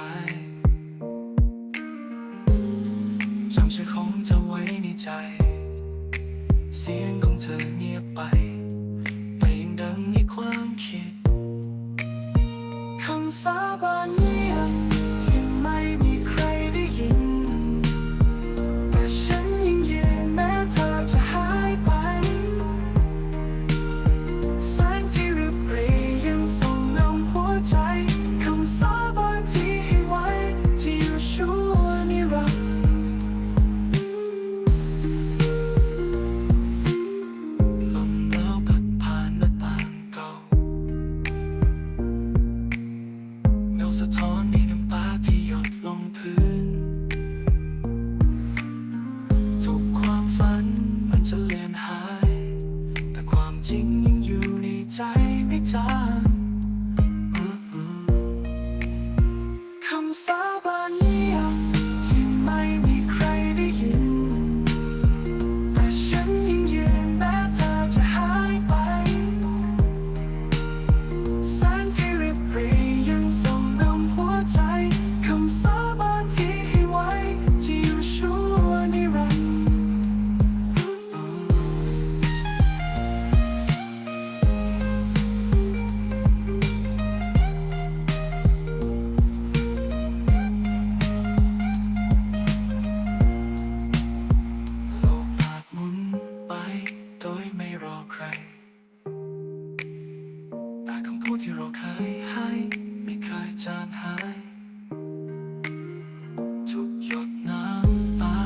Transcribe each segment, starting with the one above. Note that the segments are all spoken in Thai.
ายจำชื่อของเธอไว้ในใจ เสียงของเธอเงียบไป ไปยังดังในความคิดคำสาบาน สะท้อนในน้ำตาที่หยดลงพื้น ทุกความฝันมันจะเลือนหาย แต่ความจริงยังอยู่ในใจไม่จางคำส ยไม่รอใคร แต่คำพูดที่เราเคยให้ ไม่เคยจางหายทุกหยดน้ำตา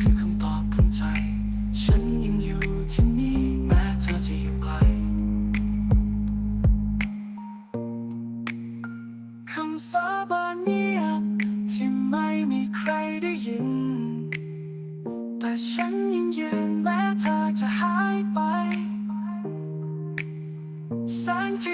คือคำตอบของใจ ฉันยังอยู่ที่นี่แม้เธอจะอยู่ไกลคำสาบานเงียบที่ไม่มีใครได้ยิน แต่ฉันยังยืนแม้เธอจะหาย ไปแสงที่